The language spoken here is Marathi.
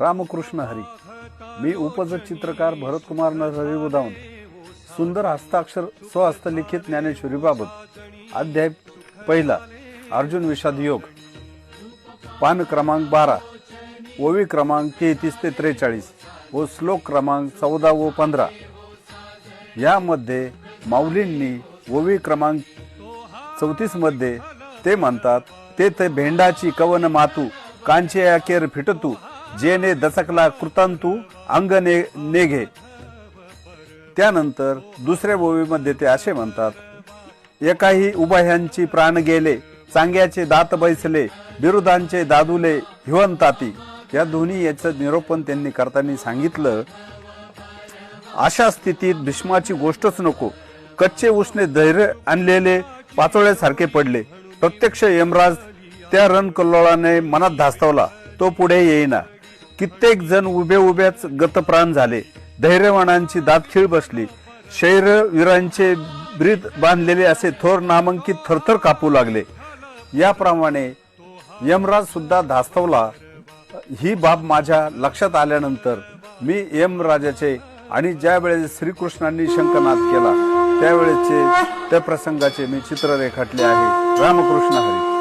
रामकृष्ण हरी. मी उपजत चित्रकार भरतकुमार नरहरी उदावण सुंदर हस्ताक्षर स्वहस्तलिखित ज्ञानेश्वरीबाबत. अध्याय पहिला. अर्जुन विषाद योग. पान क्रमांक बारा. ओवी क्रमांक तेहतीस ते त्रेचाळीस व श्लोक क्रमांक चौदा व पंधरा. यामध्ये माऊलींनी ओवी क्रमांक चौतीसमध्ये ते म्हणतात ते ते भेंडाची कवन मातू कांचे अखेर फिटतू जेने दचकला कृतांतू अंग ने नेघे. त्यानंतर दुसऱ्या बोवीमध्ये ते असे म्हणतात एकाही उभयांची प्राण गेले चांग्याचे दात बैसले बिरुदांचे दादुले हिवंताती या दोन्ही याचं निरोपण त्यांनी करताना सांगितलं अशा स्थितीत भीष्माची गोष्टच नको. कच्चे उष्णे धैर्य आणलेले पाचोळ्यासारखे पडले. प्रत्यक्ष यमराज त्या रणकल्लोळाने मनात धास्तवला. तो पुढे येईना. कित्येक जण उभे उभ्याच गतप्राण झाले. धैर्यवानांची दातखीळ बसली. शैरवीरांचे ब्रीद बांधलेले असे थोर नामांकित थरथर कापू लागले. याप्रमाणे यमराज सुद्धा धास्तवला. ही बाब माझ्या लक्षात आल्यानंतर मी यमराजाचे आणि ज्या वेळेस श्रीकृष्णांनी शंखनाद केला त्यावेळेचे त्या प्रसंगाचे मी चित्र रेखाटले आहे. रामकृष्ण हरी.